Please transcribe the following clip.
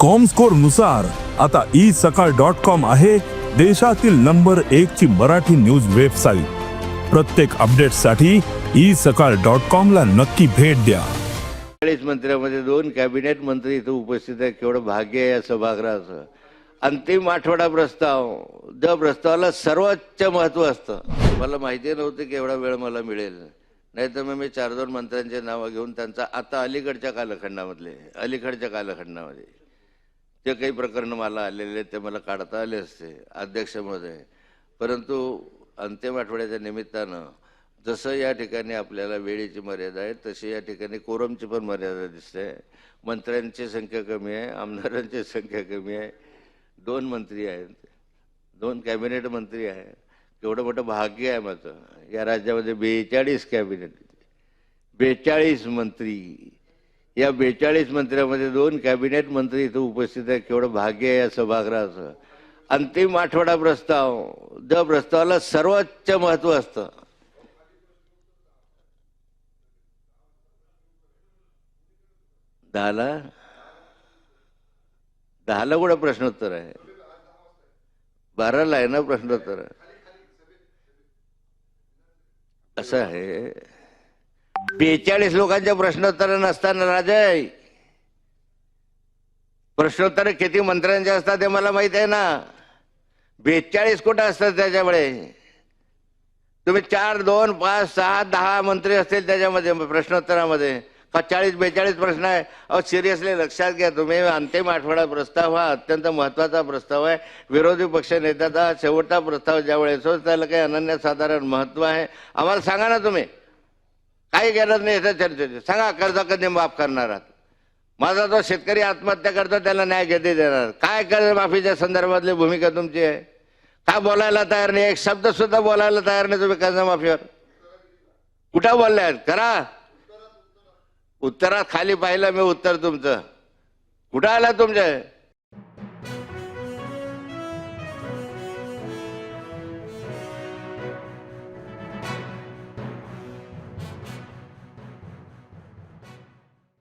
कॉमस्कोरनुसार आता ई सकाळ dot com आहे देशातील नंबर एक ची मराठी न्यूज वेबसाईट प्रत्येक अपडेटसाठी ई सकाळ डॉट कॉम ला नक्की भेट द्या. चाळीस मंत्र्यामध्ये दोन कॅबिनेट मंत्री इथं उपस्थित आहे केवढं भाग्य आहे या सभागृहाचं. अंतिम आठवडा प्रस्ताव त्या प्रस्तावाला सर्वोच्च महत्त्व असतं. मला माहिती नव्हतं की एवढा वेळ मला मिळेल. नाहीतर मग मी चार दोन मंत्र्यांचे नावं घेऊन त्यांचा आता अलीकडच्या कालखंडामधले अलीकडच्या कालखंडामध्ये. ते काही प्रकरणं मला आलेले आहेत ते मला काढता आले असते अध्यक्ष महोदय परंतु अंतिम आठवड्याच्या निमित्तानं जसं या ठिकाणी आपल्याला वेळेची मर्यादा आहे तशी या ठिकाणी कोरमची पण मर्यादा दिसते. मंत्र्यांची संख्या कमी आहे आमदारांची संख्या कमी आहे. दोन मंत्री आहेत दोन कॅबिनेट मंत्री आहे केवढं मोठं भाग्य आहे माझं. या राज्यामध्ये बेचाळीस कॅबिनेट बेचाळीस मंत्री. या बेचाळीस मंत्र्यामध्ये दोन कॅबिनेट मंत्री इथं उपस्थित आहे केवढं भाग्य आहे या सभागृहाचं. अंतिम आठवडा प्रस्ताव त्या प्रस्तावाला सर्वोच्च महत्त्व असतं. दहाला? दहाला कुठं प्रश्नोत्तर आहे? बाराला आहे ना प्रश्नोत्तर? असं आहे. बेचाळीस लोकांच्या प्रश्नोत्तर नसताना राजय. प्रश्नोत्तर किती मंत्र्यांचे असतात ते मला माहीत आहे ना. बेचाळीस कुठं असतात त्याच्यामुळे. तुम्ही चार दोन पाच सहा दहा मंत्री असतील त्याच्यामध्ये प्रश्नोत्तरामध्ये. का चाळीस बेचाळीस प्रश्न आहे? अहो सिरियसली लक्षात घ्या तुम्ही. अंतिम आठवडा प्रस्ताव हा अत्यंत महत्त्वाचा प्रस्ताव आहे. विरोधी पक्ष नेत्याचा शेवटचा प्रस्ताव ज्यावेळेस त्याला काही अनन्यसाधारण महत्त्व आहे. आम्हाला सांगा ना तुम्ही. काही गरज नाही याच्या चर्चेची सांगा कर्ज कधी माफ करणार आहात? माझा जो शेतकरी आत्महत्या करतो त्याला न्याय कधी देणार काय कर्जमाफीच्या संदर्भातली भूमिका तुमची आहे? का बोलायला तयार नाही? एक शब्द सुद्धा बोलायला तयार नाही तुम्ही कर्जमाफीवर कुठं बोललाय? करा. उत्तरात खाली पाहिलं मी उत्तर तुमचं. कुठं आलं तुमच्या?